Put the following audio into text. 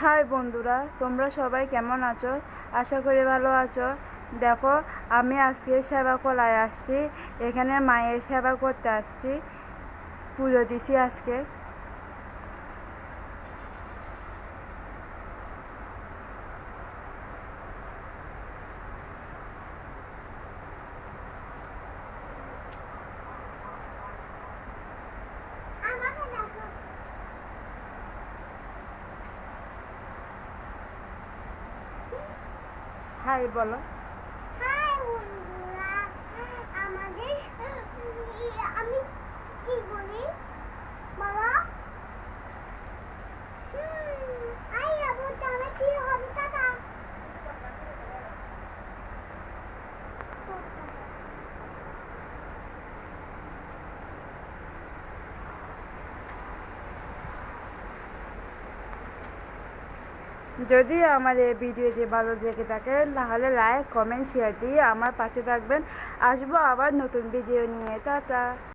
High বন্ধুরা, তোমরা সবাই কেমন আছো? আশা করি ভালো আছো। দেখো, আমি আজকে সেবা কলায় আসছি। এখানে মায়ের সেবা করতে আসছি। পুজো দিছি আজকে আমাকে দেখো হাই বলো যদি আমার এই ভিডিওটি ভালো লেগে থাকেন তাহলে লাইক কমেন্ট শেয়ার দিয়ে আমার পাশে থাকবেন। আসব আবার নতুন ভিডিও নিয়ে। টাটা।